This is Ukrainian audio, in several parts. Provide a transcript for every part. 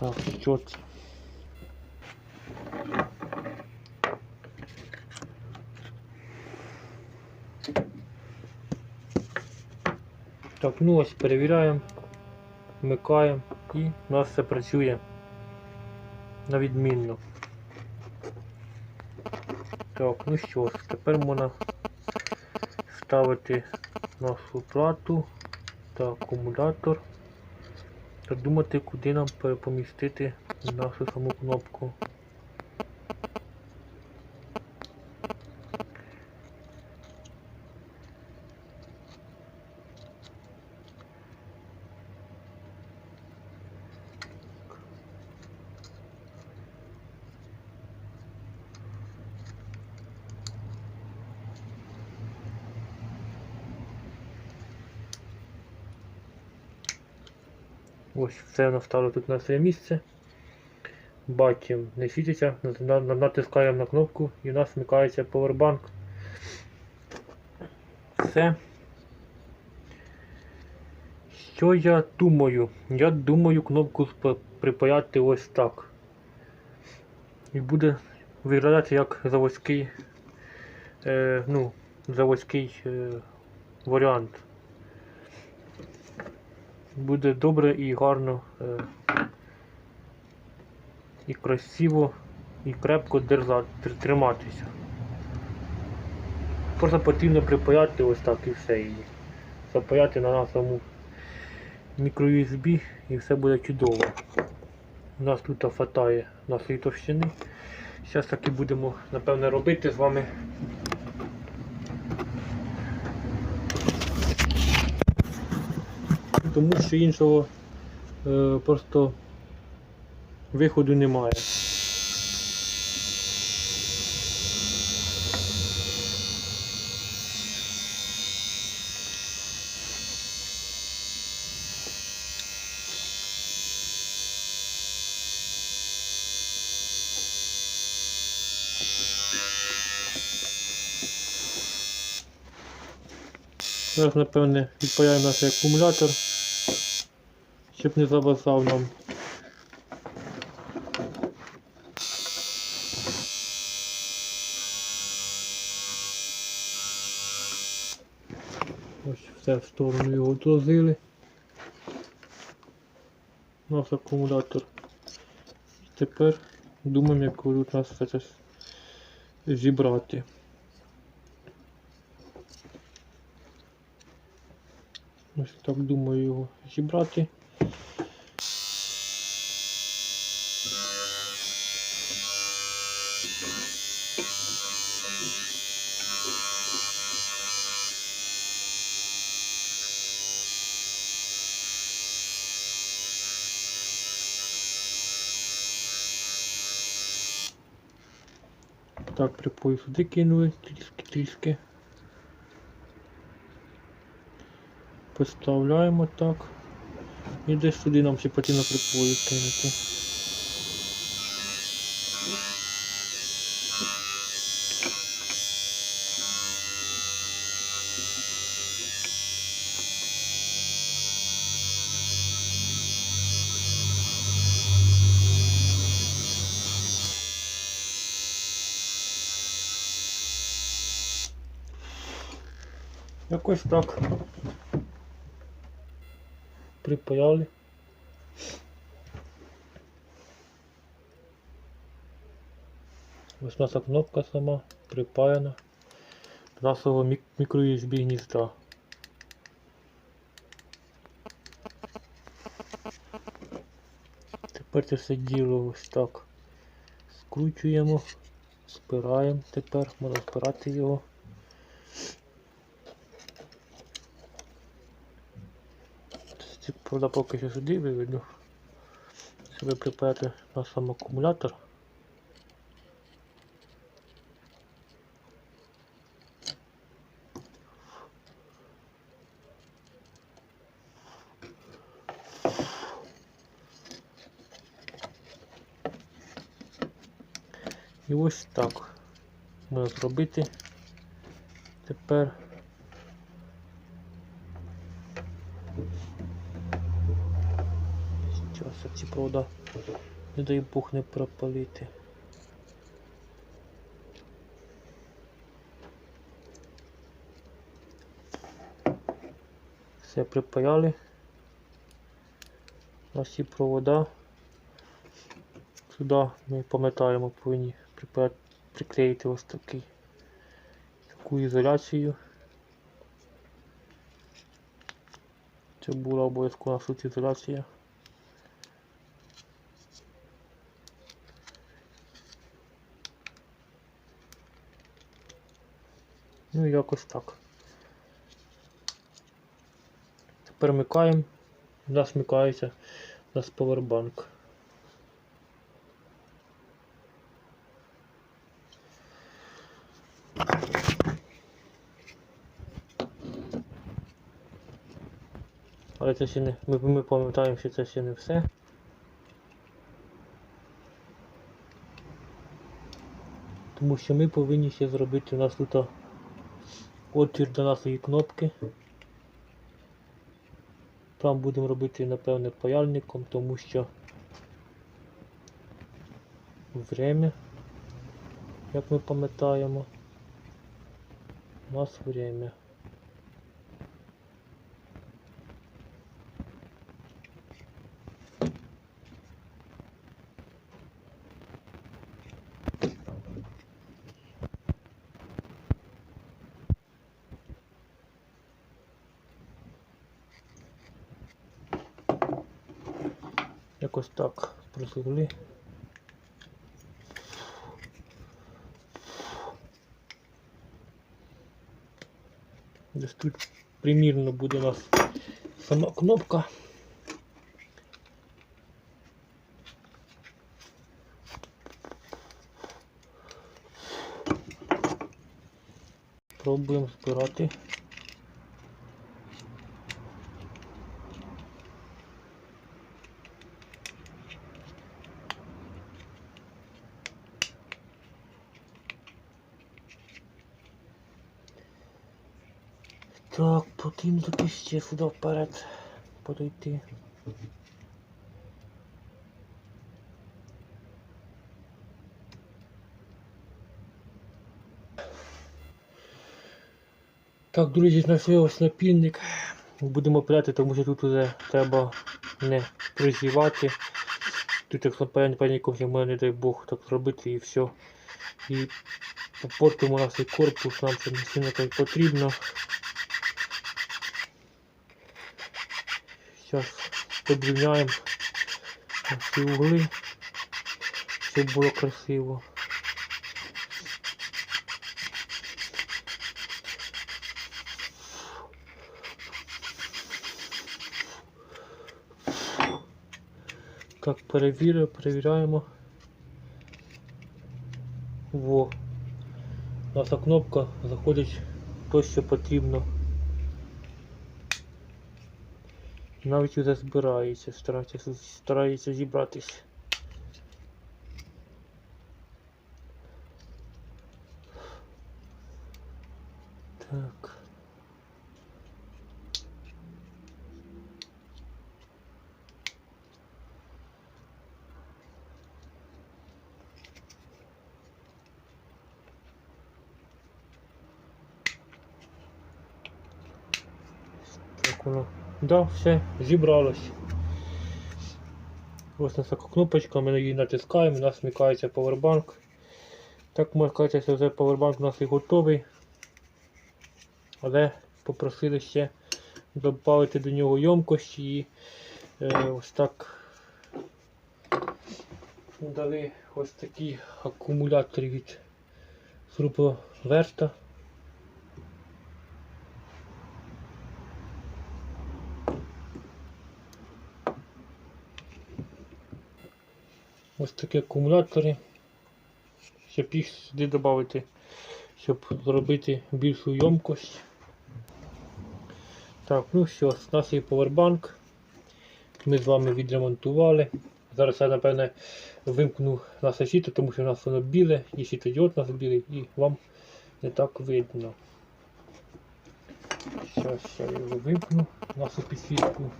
Так, що це? Так, ну ось перевіряємо, вмикаємо і у нас все працює на відмінно. Так, ну що ж, тепер можна ставити нашу плату та акумулятор та думати, куди нам перепомістити нашу саму кнопку. Ось все наставлю тут на своє місце. Бачимо, не світиться, на- на- натискаємо на кнопку і у нас вмикається повербанк. Все. Що я думаю? Я думаю кнопку припаяти ось так. І буде виглядати як заводський, е, ну, заводський е, варіант буде добре і гарно, е, і красиво, і крепко триматися. Просто потрібно припаяти ось так і все її. Запаяти на нашому мікро-USB і все буде чудово. У нас тут хватає нашої товщини. Зараз так і будемо напевне робити з вами. Тому що іншого е, просто виходу немає. Зараз, напевне, відпаяємо наш акумулятор щоб не зависав нам. Ось все в сторону його відложили. Наш акумулятор. Тепер думаємо, як тут нас це зібрати. Ось так думаю його зібрати. Припой сюди кинули трішки трішки. Поставляємо так. І десь сюди нам ще потрібно припою кинути. Якось так. Припаяли. Ось наша кнопка сама припаяна до нашого мікро-USB гнізда. Тепер це все діло ось так скручуємо, спираємо тепер, можна спирати його. Правда, поки що сюди виведу. Щоб припаяти на сам акумулятор. І ось так можна зробити тепер. Провода, не дай Бог не пропалити. Все припаяли. На всі провода. Сюди ми пам'ятаємо, повинні приклеїти ось такий, таку ізоляцію. Це була обов'язкова ізоляція. Ну якось так. Тепер вмикаємо. У нас вмикається у нас повербанк. Але це ще не. Ми, ми пам'ятаємо, що це ще не все. Тому що ми повинні ще зробити у нас тут отвір до нашої кнопки. Там будемо робити, напевне, паяльником, тому що время, як ми пам'ятаємо, у нас время. Якось так просигли. Десь тут примірно буде у нас сама кнопка. Пробуємо збирати. Так, потрібно тут ще сюди вперед подойти. Так, друзі, знайшли ось напільник. Будемо пляти, тому що тут вже треба не призівати. Тут як напальником в мене, не дай Бог, так зробити і все. І попортимо наш цей корпус, нам це не сильно так потрібно. Зараз подрівняємо ці угли, щоб було красиво. Так, перевірю, перевіряємо. Во. Наша кнопка заходить то, що потрібно. Навіть вже збирається, старається, старається зібратись. Так. Так воно. Да, все, зібралось. Ось наша кнопочка, ми її натискаємо, у нас вмикається повербанк. Так можна сказати, що вже повербанк у нас і готовий. Але попросили ще додати до нього ємкості і е, ось так дали ось такі акумулятори від Верта. Ось такі акумулятори. Щоб їх сюди додати, щоб зробити більшу ємкость. Так, ну що, у нас є повербанк. Ми з вами відремонтували. Зараз я напевне вимкну наше щито, тому що у нас воно біле, і світодіод у нас білий, і вам не так видно. Зараз я його вимкну, нашу підсвітку.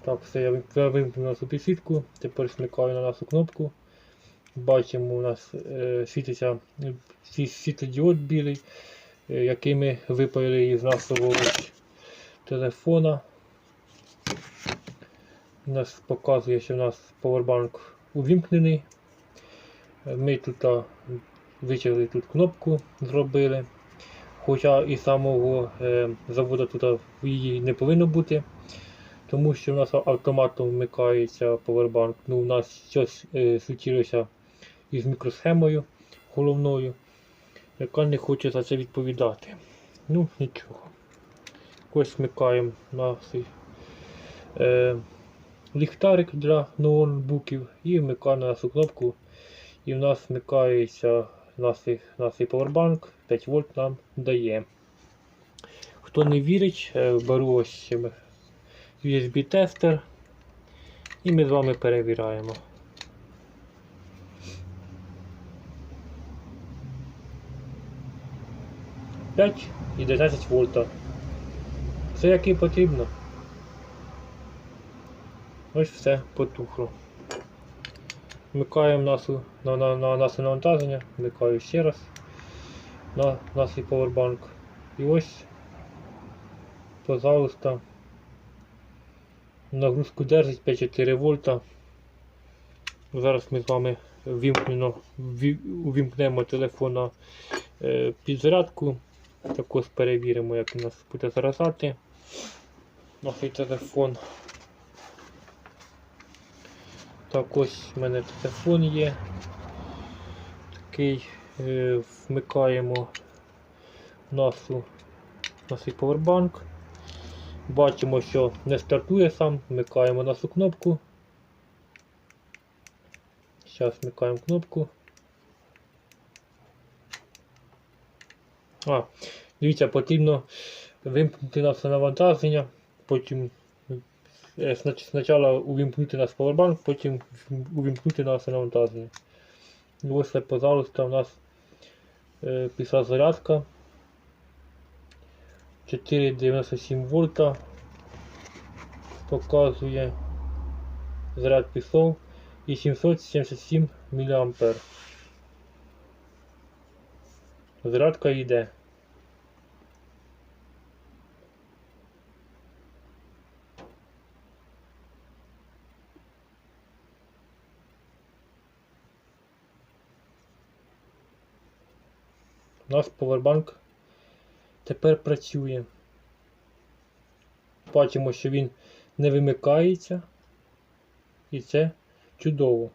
Так, все, я вим- я вимкнув нашу підсвітку, тепер смикаю на нашу кнопку. Бачимо, у нас е, світиться е, світлодіод білий, е, який ми випаяли із нашого телефона. У нас показує, що у нас повербанк увімкнений. Ми тут витягли тут кнопку, зробили. Хоча і самого е, заводу тут її не повинно бути, тому що у нас автоматом вмикається повербанк. Ну, у нас щось е, із мікросхемою головною, яка не хоче за це відповідати. Ну, нічого. Ось вмикаємо наш е, ліхтарик для ноутбуків і вмикаємо нашу кнопку. І в нас вмикається наш поwerbank 5 вольт нам дає. Хто не вірить, е, беру ось USB-тестер і ми з вами перевіряємо. П'ять і 11 вольта. Все як і потрібно. Ось все потухло. Вмикаємо нашу, на, на, на наше навантаження, вмикаю ще раз на наш поwerbank. І ось, пожалуйста, нагрузку держить 5-4 вольта. Зараз ми з вами увімкнемо телефон на е, підзарядку. Також перевіримо, як у нас буде заражати наш телефон. Так, ось в мене телефон є. Такий е, вмикаємо нашу, наш поwerbank. Бачимо, що не стартує сам, вмикаємо нашу кнопку. Зараз вмикаємо кнопку. А, дивіться, потрібно вимкнути наше навантаження, потім е, спочатку увімкнути наш поwerbank, потім увімкнути наше навантаження. І ось, пожалуйста, у нас е, пішла зарядка 4,97 вольта. Показує заряд пішов і 777 мА. Зарядка йде. Нас повербанк тепер працює. Бачимо, що він не вимикається. І це чудово.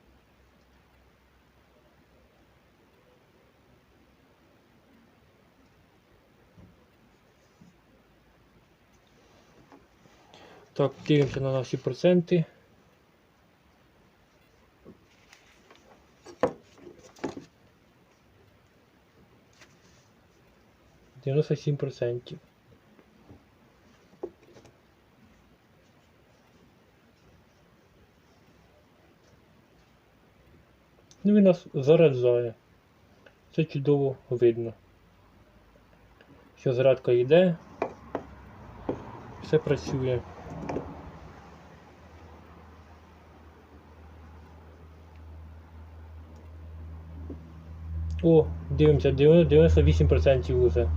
Так, дивимося на наші проценти. Дев'яносто сім процентів. Ну він нас заряджає. Це чудово видно. Що зарядка йде, все працює. О, дивимося, 98% уже.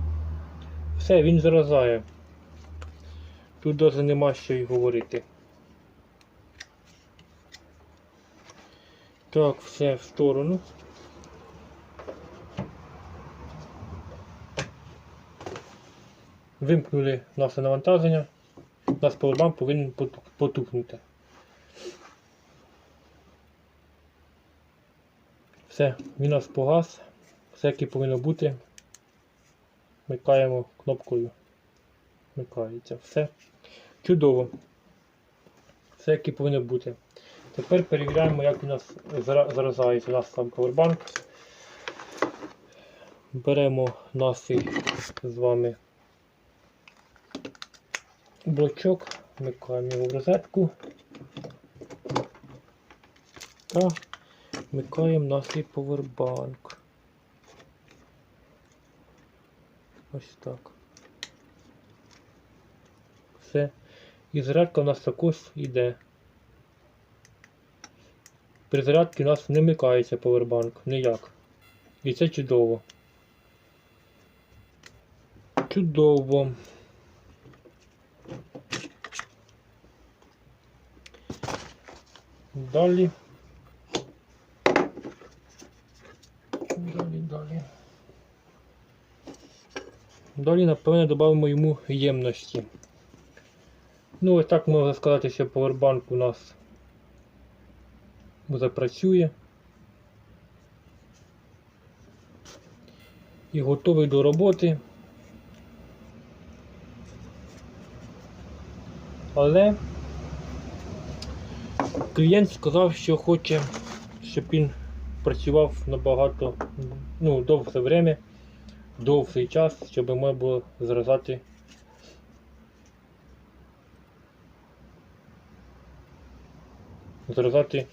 Все, він заражає. Тут навіть нема що й говорити. Так, все в сторону. Вимкнули наше навантаження. Наш поwerbank повинен потухнути. Все, він нас погас. Все як і повинно бути. Вмикаємо кнопкою. Вмикається. Все. Чудово. Все як і повинно бути. Тепер перевіряємо, як у нас зара- заражається наш сам поwerbank. Беремо наш з вами блочок, вмикаємо його в розетку та вмикаємо наш поwerbank. Ось так. Все. І зарядка у нас також йде. При зарядці у нас не вмикається повербанк ніяк. І це чудово. Чудово. Далі, далі. Далі, напевне, додамо йому ємності. Ну, ось так можна сказати, що повербанк у нас запрацює. І готовий до роботи. Але клієнт сказав, що хоче, щоб він працював набагато ну, довше время, довший час, щоб можна було зразати зразати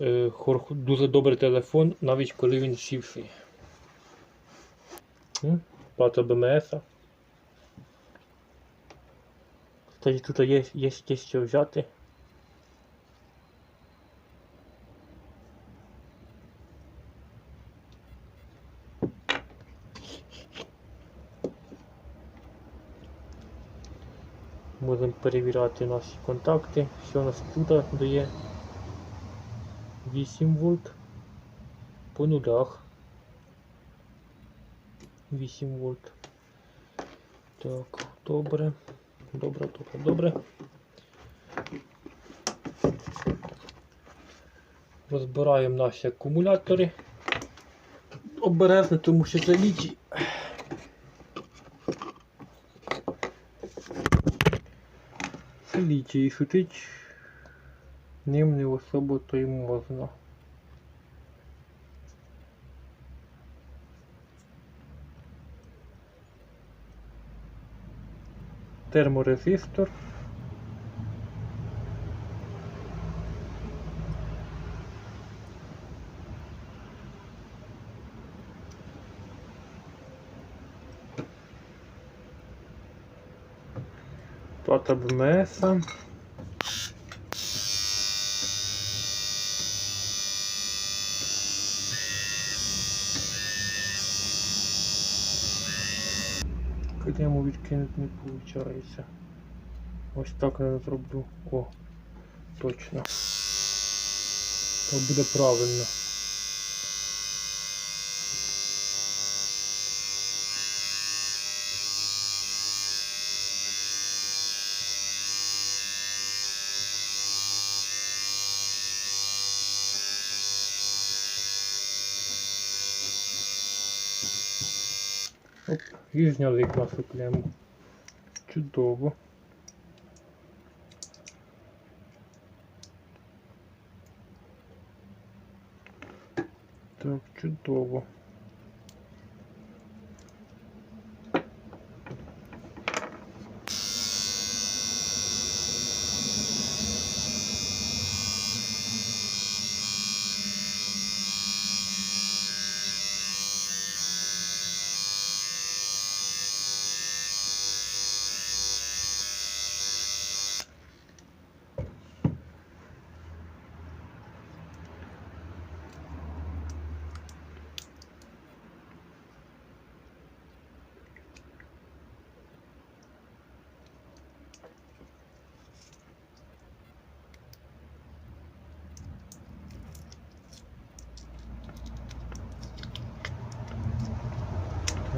е, дуже добрий телефон, навіть коли він сівший. Плата БМС. Тут є, є, є що взяти. Можемо перевіряти наші контакти. Що у нас тут дає 8 вольт по нулях. 8 вольт. Так, добре. Добре, добре, добре. Розбираємо наші акумулятори. Обережно, тому що це літій і шутить ним не особо то й можна. терморезистор. Плата БМС. Йому відкинути не виходить. Ось так я зроблю. О, точно. Так буде правильно. І зняли нашу клему. Чудово. Так, чудово.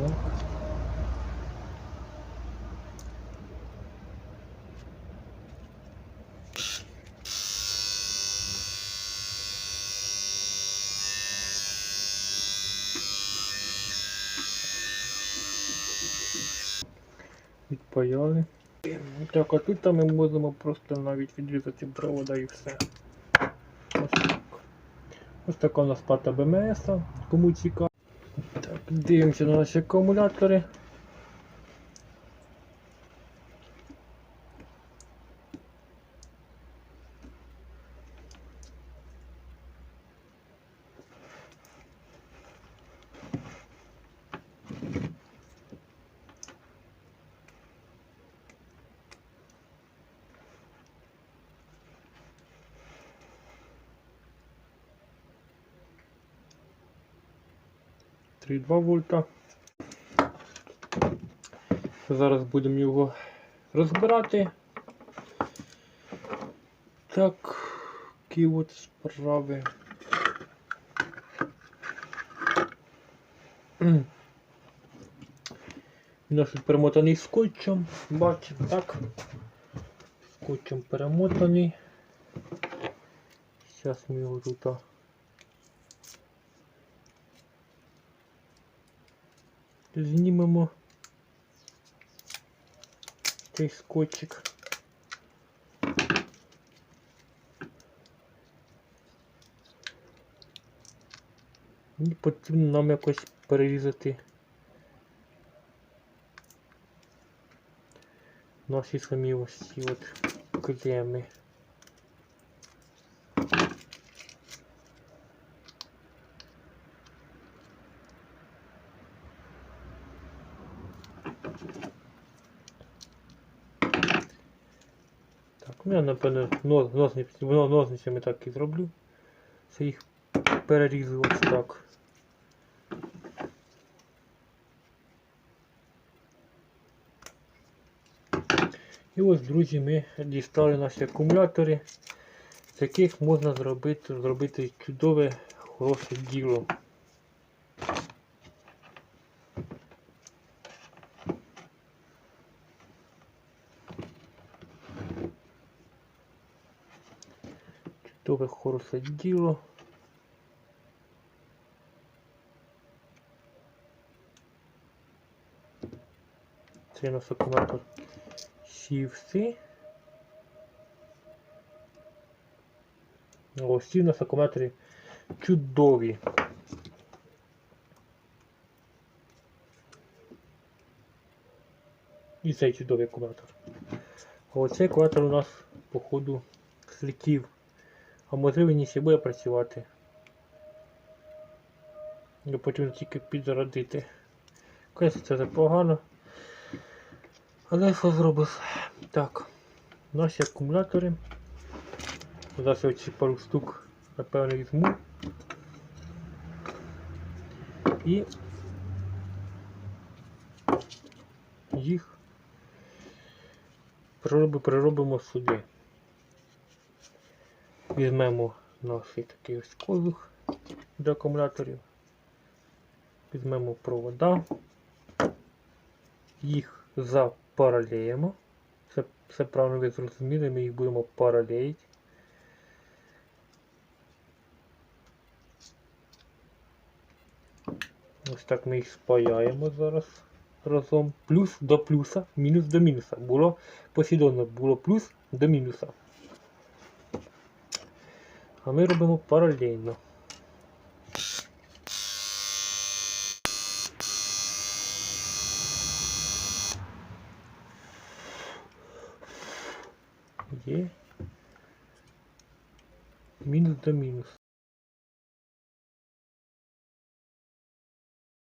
Так. Відпаяли. Так, а тут ми можемо просто навіть відрізати провода і все. Ось так. Ось така у нас плата БМС, кому цікаво. Так, дивимося на наші акумулятори. 3,2 вольта. Зараз будемо його розбирати. Так, які от справи. Він тут перемотаний скотчем, бачимо, так? Скотчем перемотаний. Зараз ми його тут. Знімемо цей скотчик. І потрібно нам якось перерізати наші самі ось ці от клеми. Напевно ножницями так і зроблю. Це їх перерізу ось так. І ось, друзі, ми дістали наші акумулятори, з яких можна зробити, зробити чудове хороше діло. Хороше діло. Це у нас акумулятор сівси. Ось ці у нас акумулятори чудові. І цей чудовий акумулятор. А оцей акумулятор у нас, походу, слетів. А можливо ще буде працювати. Його потрібно тільки підзарядити. Конечно, це непогано. Але що зробиш? Так, наші акумулятори. Зараз я ці пару штук, напевно, візьму. І їх переробимо сюди. Візьмемо наш такий ось козух для акумуляторів. Візьмемо провода. Їх запаралеємо. Це, це правильно ви зрозуміли, ми їх будемо паралеїти. Ось так ми їх спаяємо зараз разом. Плюс до плюса, мінус до мінуса. Було послідовно було плюс до мінуса. А ми робимо паралельно. Є. Мінус до мінуса.